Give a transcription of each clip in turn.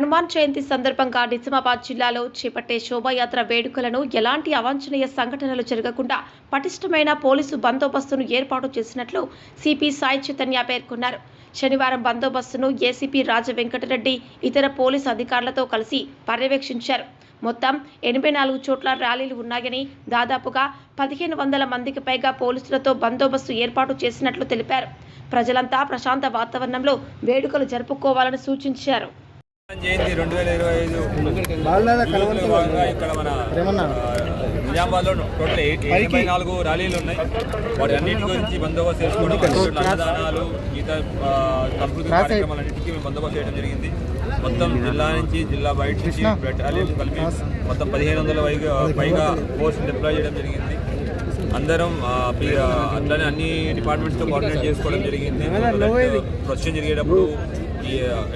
హనుమాన్ జయంతి సందర్భంగా నిజామాబాద్ జిల్లాలో చేపట్టే శోభాయాత్ర వేడుకలను ఎలాంటి అవాంఛనీయ సంఘటనలు జరగకుండా పటిష్టమైన పోలీసు బందోబస్తును ఏర్పాటు చేసినట్లు సిపి సాయి చైతన్య పేర్కొన్నారు. శనివారం బందోబస్తును ఏసీపీ రాజ వెంకటరెడ్డి ఇతర పోలీసు అధికారులతో కలిసి పర్యవేక్షించారు. మొత్తం ఎనభై నాలుగు చోట్ల ర్యాలీలు ఉన్నాయని దాదాపుగా పదిహేను వందల మందికి పైగా పోలీసులతో బందోబస్తు ఏర్పాటు చేసినట్లు తెలిపారు. ప్రజలంతా ప్రశాంత వాతావరణంలో వేడుకలు జరుపుకోవాలని సూచించారు. జయంతి రెండు వేల ఇరవై ఐదు. ఇక్కడ మన? నిజామాబాద్లో టోటల్ ఎయిట్ ఎనభై నాలుగు ర్యాలీలు ఉన్నాయి. వాటి అన్నిటి గురించి బందోబస్తు చేసుకోవడం అన్నదానాలు గీత ఆ, సంస్కృతి కార్యక్రమాలన్నింటికీ మేము బందోబస్తు చేయడం జరిగింది. మొత్తం జిల్లా నుంచి జిల్లా బయట నుంచి ర్యాలీలు కలిపి మొత్తం పదిహేను వందల పైగా పైగా ఫోర్స్ డిప్లాయ్ చేయడం జరిగింది. అందరం అట్లనే అన్ని డిపార్ట్మెంట్స్తో కోఆర్డినేట్ చేసుకోవడం జరిగింది. ప్రొసెషన్ జరిగేటప్పుడు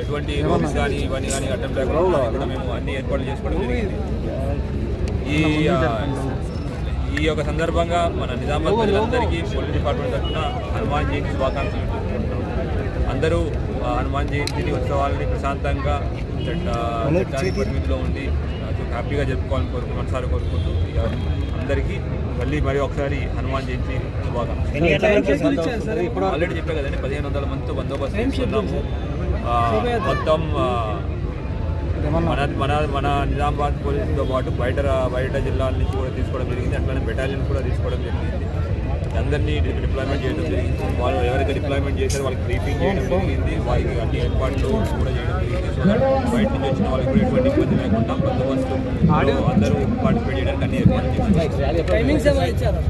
ఎటువంటి రూమ్స్ కానీ ఇవన్నీ కానీ అడ్డం లేకుండా కూడా మేము అన్ని ఏర్పాట్లు చేసుకోవడం జరిగింది. ఈ ఈ యొక్క సందర్భంగా మన నిజామాబాద్ ప్రజలందరికీ పోలీస్ డిపార్ట్మెంట్ తరఫున హనుమాన్ జయంతి శుభాకాంక్షలు. అందరూ హనుమాన్ జయంతి ఉత్సవాలని ప్రశాంతంగా చట్టానికి పరిమితిలో ఉండి హ్యాపీగా జరుపుకోవాలని కోరుకు మనసారి కోరుకుంటూ అందరికీ మళ్ళీ మరి ఒకసారి హనుమాన్ జయంతి శుభాకాంక్షలు. ఆల్రెడీ చెప్పా కదండి పదిహేను వందల మందితో బందోబస్తు మొత్తం మన మన మన నిజామాబాద్ పోలీసుతో పాటు బయట బయట జిల్లాల నుంచి కూడా తీసుకోవడం జరిగింది. అట్లనే బెటాలియన్ కూడా తీసుకోవడం జరిగింది. అందరినీ డిప్లాయ్మెంట్ చేయడం జరిగింది. వాళ్ళు ఎవరైతే డిప్లాయ్మెంట్ చేశారో వాళ్ళకి బ్రీఫింగ్ చేయడం జరిగింది. వారికి అన్ని ఏర్పాట్లు కూడా చేయడం జరిగింది. సో బయట నుంచి వచ్చిన వాళ్ళకి కూడా ఎటువంటి ఇబ్బంది లేకుండా బందోబస్తు అందరూ పార్టిసిపేట్ చేయడానికి అన్ని ఏర్పాట్లు చేశారు.